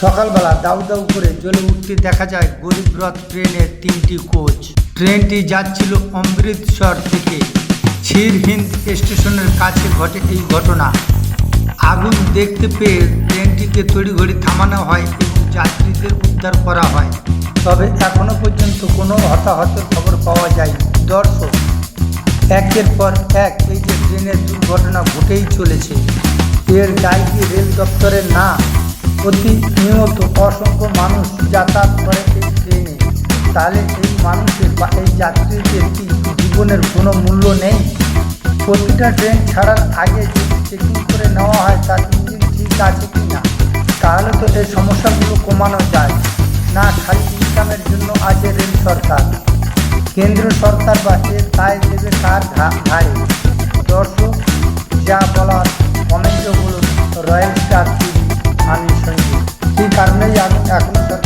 সকালবেলা দাউ দাউ করে জ্বলে উঠতে দেখা যায় গরিবরথ ট্রেনের তিনটি কোচ। ট্রেনটি যাচ্ছিল অমৃতসর থেকে। ছিরহিন্দ স্টেশনের কাছে ঘটে এই ঘটনা। আগুন দেখতে পেয়ে ট্রেনটিকে তড়িঘড়ি থামানো হয় এবং যাত্রীদের উদ্ধার করা হয়। তবে এখনও পর্যন্ত কোনো হতাহতের খবর পাওয়া যায়নি। দর্শক, একের পর এক এই যে ট্রেনের দুর্ঘটনা ঘটেই চলেছে। এর দায় কি রেল দপ্তরের? না। প্রতিনিয়ত অসংখ্য মানুষ যাতায়াত করে এই ট্রেনে। তাহলে এই মানুষের বা এই যাত্রীদের কি জীবনের কোনো মূল্য নেই? প্রতিটা ট্রেন ছাড়ার আগে যদি চেকিং করে নেওয়া হয়, তার ইঞ্জিন ঠিক আছে কি না তাহলে তো এই সমস্যাগুলো কমানো যায়। না, খালি ইনকামের জন্য আছে রেল সরকার। কেন্দ্র সরকার বা এর দায় দেবে ঘা- ঘাড়ে। দর্শক, যা বলার কারণেই এখন এখন